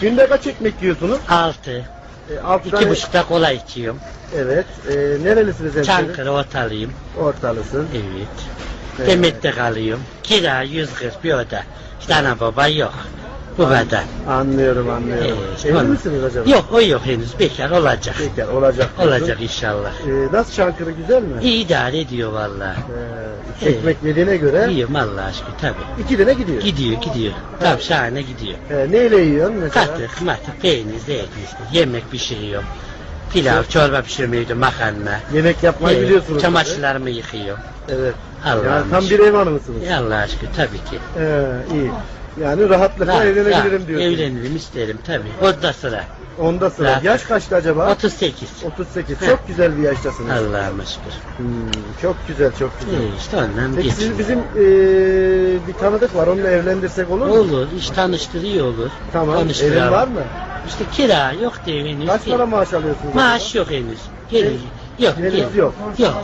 Günde kaç ekmek yiyorsunuz? Altı. E, altı İki tane- buçukta kola içiyorum. Evet. E, nerelisiniz hemşerim? Çankırı ortalıyım. Ortalısın. Evet. Evet. Demet'te kalıyorum. Kira 140 bir oda. İşte ana baba yok. Bu kadar. Anlıyorum anlıyorum. Evet, Evli misiniz acaba? Yok o yok henüz. Bekar olacak. Bekar olacak. diyorsun. Olacak inşallah. E, nasıl Çankırı güzel mi? İyi idare ediyor valla. E, iki ekmek yediğine göre İyiyim Allah aşkına tabii. iki tane gidiyor. Gidiyor gidiyor. Tabii şahane gidiyor. E, neyle yiyorsun mesela? Katık, matık, peynir, zeytin işte. Yemek pişiriyorum. Pilav, çorba pişirmeyi makarna. Yemek yapmayı Evet, biliyorsunuz. Çamaşırlarımı yıkıyorum. tabii. Evet. Allah'ım Yani tam bir ev hanımısınız. Ya Allah aşkına tabii ki. Ee, iyi. Yani rahatlıkla Rahat, evlenebilirim rahat, diyorsun. Evlenirim isterim tabii. Onda sıra. Onda sıra. Rahat. Yaş kaçtı acaba? 38. 38. Heh. Çok güzel bir yaştasınız. Allah'ıma şükür. Hmm, çok güzel, çok güzel. İyi işte ondan Peki geçiyor. siz bizim eee, bir tanıdık var. Onunla evlendirsek olur mu? Olur, iş tanıştırıyor olur. Tamam. Evin var mı? İşte kira yok diye henüz. Kaç para maaş alıyorsunuz? Maaş yok henüz. Gelir. Yok, Henüz gelir. yok. Yok.